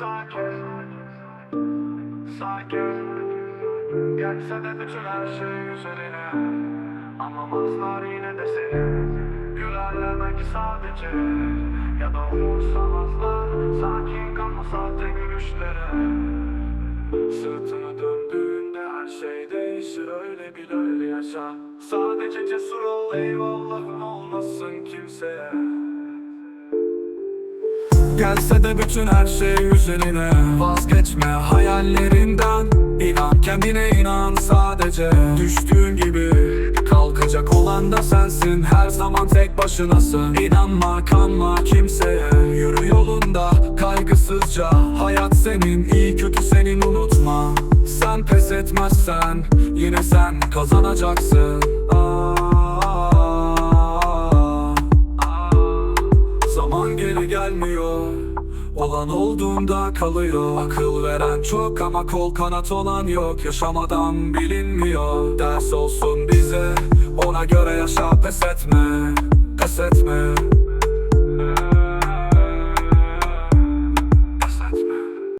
Sakin. Sakin. Gelse bütün her şey üzerine. Anlamazlar yine de seni. Sadece. Ya da umursamazlar. Sakin kalma sahte gülüşlere. Sırtını döndüğünde her şey değişir. Öyle öyle yaşa. Sadece cesur ol eyvallahın olmasın kimseye Gelse de bütün her şey üzerine. Vazgeçme hayallerinden. İnan kendine inan sadece. Düştüğün gibi Kalkacak olan da sensin. Her zaman tek başınasın. İnanma kanma kimseye. Yürü yolunda kaygısızca. Hayat senin iyi kötü senin unutma. Sen pes etmezsen Yine sen kazanacaksın Zaman geri gelmiyor. Olan olduğunda kalıyor. Akıl veren çok ama kol kanat olan yok. Yaşamadan bilinmiyor. Ders olsun bize Ona göre yaşa pes etme